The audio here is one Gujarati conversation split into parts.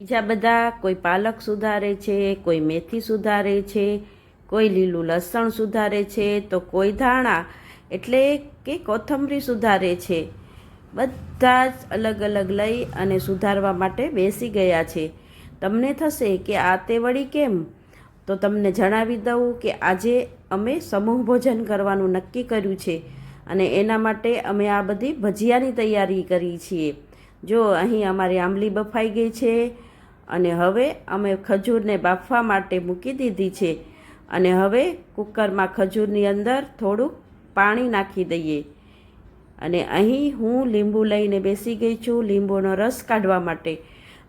બીજા બધા, કોઈ પાલક સુધારે છે, કોઈ મેથી સુધારે છે, કોઈ લીલું લસણ સુધારે છે, તો કોઈ ધાણા એટલે કે કોથમરી સુધારે છે. બધા જ અલગ અલગ લઈ અને સુધારવા માટે બેસી ગયા છે. તમને થશે કે આ તે વળી કેમ? તો તમને જણાવી દઉં કે આજે અમે સમૂહ ભોજન કરવાનું નક્કી કર્યું છે અને એના માટે અમે આ બધી ભજીયાની તૈયારી કરી છીએ. જો અહીં અમારી આંબલી બફાઈ ગઈ છે અને હવે અમે ખજૂરને બાફવા માટે મૂકી દીધી છે. અને હવે કુકરમાં ખજૂરની અંદર થોડુંક પાણી નાખી દઈએ. અને અહીં હું લીંબુ લઈને બેસી ગઈ છું લીંબુનો રસ કાઢવા માટે.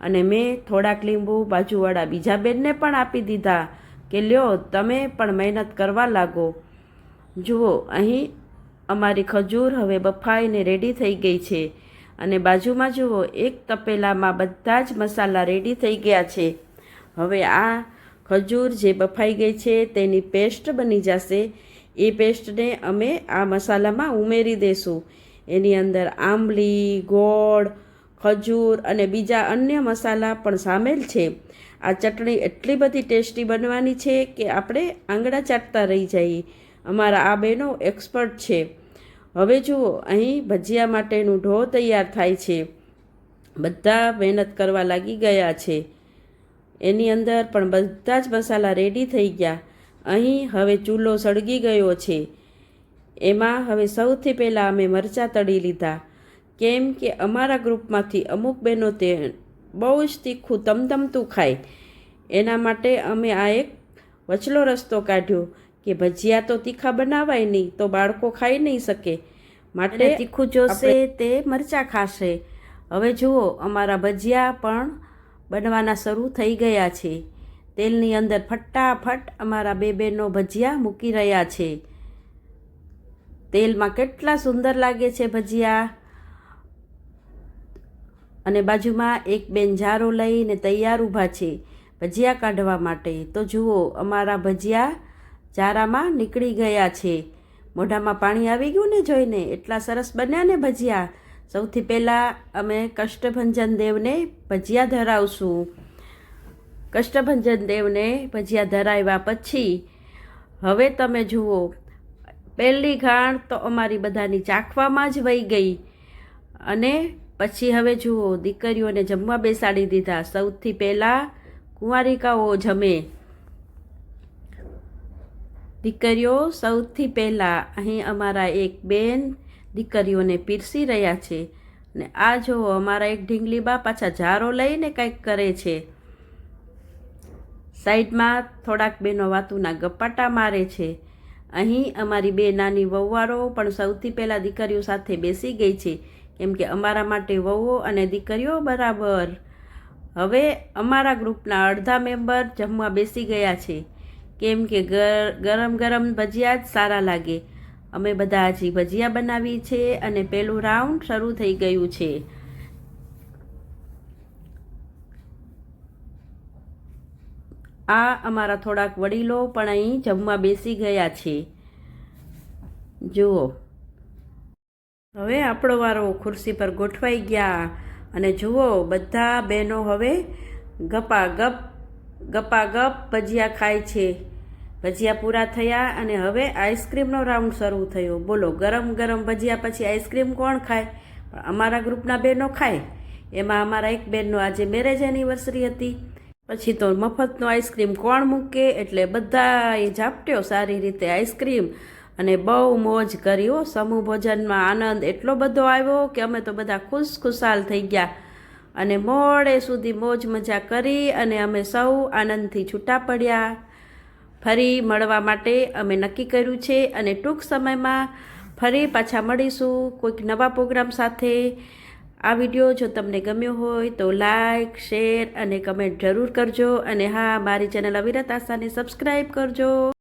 અને મેં થોડાક લીંબુ બાજુવાળા બીજા બેનને પણ આપી દીધા કે લ્યો તમે પણ મહેનત કરવા લાગો. જુઓ, અહીં અમારી ખજૂર હવે બફાઈને રેડી થઈ ગઈ છે. અને બાજુમાં જુઓ, એક તપેલામાં બધા જ મસાલા રેડી થઈ ગયા છે. હવે આ ખજૂર જે બફાઈ ગઈ છે, તેની પેસ્ટ બની જશે. એ પેસ્ટને અમે આ મસાલામાં ઉમેરી દઈશું એની અંદર આંબલી, ગોળ, ખજૂર અને બીજા અન્ય મસાલા પણ સામેલ છે. આ ચટણી એટલી બધી ટેસ્ટી બનવાની છે કે આપણે આંગળા ચાટતા રહી જઈએ. અમારા આ બહેનો એક્સપર્ટ છે. હવે જુઓ અહીં ભજીયા માટેનું ઢો તૈયાર થાય છે, બધા મહેનત કરવા લાગી ગયા છે. એની અંદર પણ બધા જ મસાલા રેડી થઈ ગયા. અહીં હવે ચૂલો સળગી ગયો છે. એમાં હવે સૌથી પહેલાં અમે મરચાં તળી લીધા. કેમ કે અમારા ગ્રુપમાંથી અમુક બહેનો તે બહુ જ તીખું, તમતમતું ખાય. એના માટે અમે આ એક વચલો રસ્તો કાઢ્યો. કે ભજીયા તો તીખા બનાવાય નહીં તો બાળકો ખાઈ નહીં શકે. માટે તીખું જોશે તે મરચાં ખાશે. હવે જુઓ અમારા ભજીયા પણ બનવાના શરૂ થઈ ગયા છે. તેલની અંદર ફટાફટ અમારા બે બહેનો ભજીયા મૂકી રહ્યા છે. તેલમાં કેટલા સુંદર લાગે છે ભજીયા. અને બાજુમાં એક બેન જારો લઈને તૈયાર ઊભા છે ભજીયા કાઢવા માટે. તો જુઓ અમારા ભજીયા જારામાં નીકળી ગયા છે. મોઢામાં પાણી આવી ગયું ને જોઈને એટલા સરસ બન્યા ને ભજીયા. સૌથી પહેલાં અમે કષ્ટભંજન દેવને ભજીયા ધરાવશું. કષ્ટભંજન દેવને ભજીયા ધરાવ્યા પછી હવે તમે જુઓ, પહેલી ઘાણ તો અમારી બધાની ચાખવામાં જ વહી ગઈ. અને પછી હવે જુઓ, દીકરીઓને જમવા બેસાડી દીધા. સૌથી પહેલાં કુંવારિકાઓ જમે. દીકરીઓ સૌથી પહેલાં અહીં અમારા એક બેન દીકરીઓને પીરસી રહ્યા છે ને આ જુઓ અમારા એક ઢીંગલી બા પાછા જારો લઈને કંઈક કરે છે. સાઈડમાં થોડાક બેનો વાતુના ગપાટા મારે છે. અહીં અમારી બે નાની વહુવારો પણ સૌથી પહેલાં દીકરીઓ સાથે બેસી ગઈ છે, કેમ કે અમારા માટે વહુઓ અને દીકરીઓ બરાબર. હવે અમારા ગ્રુપના અડધા મેમ્બર જમવા બેસી ગયા છે. કેમ કે ગરમ ગરમ ભજીયા જ સારા લાગે. અમે બધા હજી ભજીયા બનાવી છે અને પહેલું રાઉન્ડ શરૂ થઈ ગયું છે. આ અમારા થોડાક વડીલો પણ અહીં જમવા બેસી ગયા છે. જુઓ. હવે આપણો વારો ખુરશી પર ગોઠવાઈ ગયા. અને જુઓ, બધા બહેનો હવે ગપા ગપ ગપા ગપ ભજીયા ખાય છે. ભજીયા પૂરા થયા અને હવે આઈસ્ક્રીમનો રાઉન્ડ શરૂ થયો. બોલો, ગરમ ગરમ ભજીયા પછી આઈસ્ક્રીમ કોણ ખાય? અમારા ગ્રુપના બહેનો ખાય. એમાં અમારા એક બેનનો આજે મેરેજ એનિવર્સરી હતી. પછી તો મફતનો આઈસ્ક્રીમ કોણ મૂકે એટલે બધાએ ઝાપટ્યો સારી રીતે આઈસ્ક્રીમ અને બહુ મોજ કરી હો સમૂહ ભોજનમાં આનંદ એટલો બધો આવ્યો કે અમે તો બધા ખુશ ખુશાલ થઈ ગયા. અને મોડે સુધી મોજ મજા કરી અને અમે સૌ આનંદથી છૂટા પડ્યા. ફરી મળવા માટે અમે નક્કી કર્યું છે અને ટૂંક સમયમાં ફરી પાછા મળીશું કોઈક નવા પ્રોગ્રામ સાથે. આ વીડિયો જો તમને ગમ્યો હોય તો લાઈક, શેર અને કમેન્ટ જરૂર કરજો અને હા, મારી ચેનલ અવિરત આશાને સબસ્ક્રાઈબ કરજો.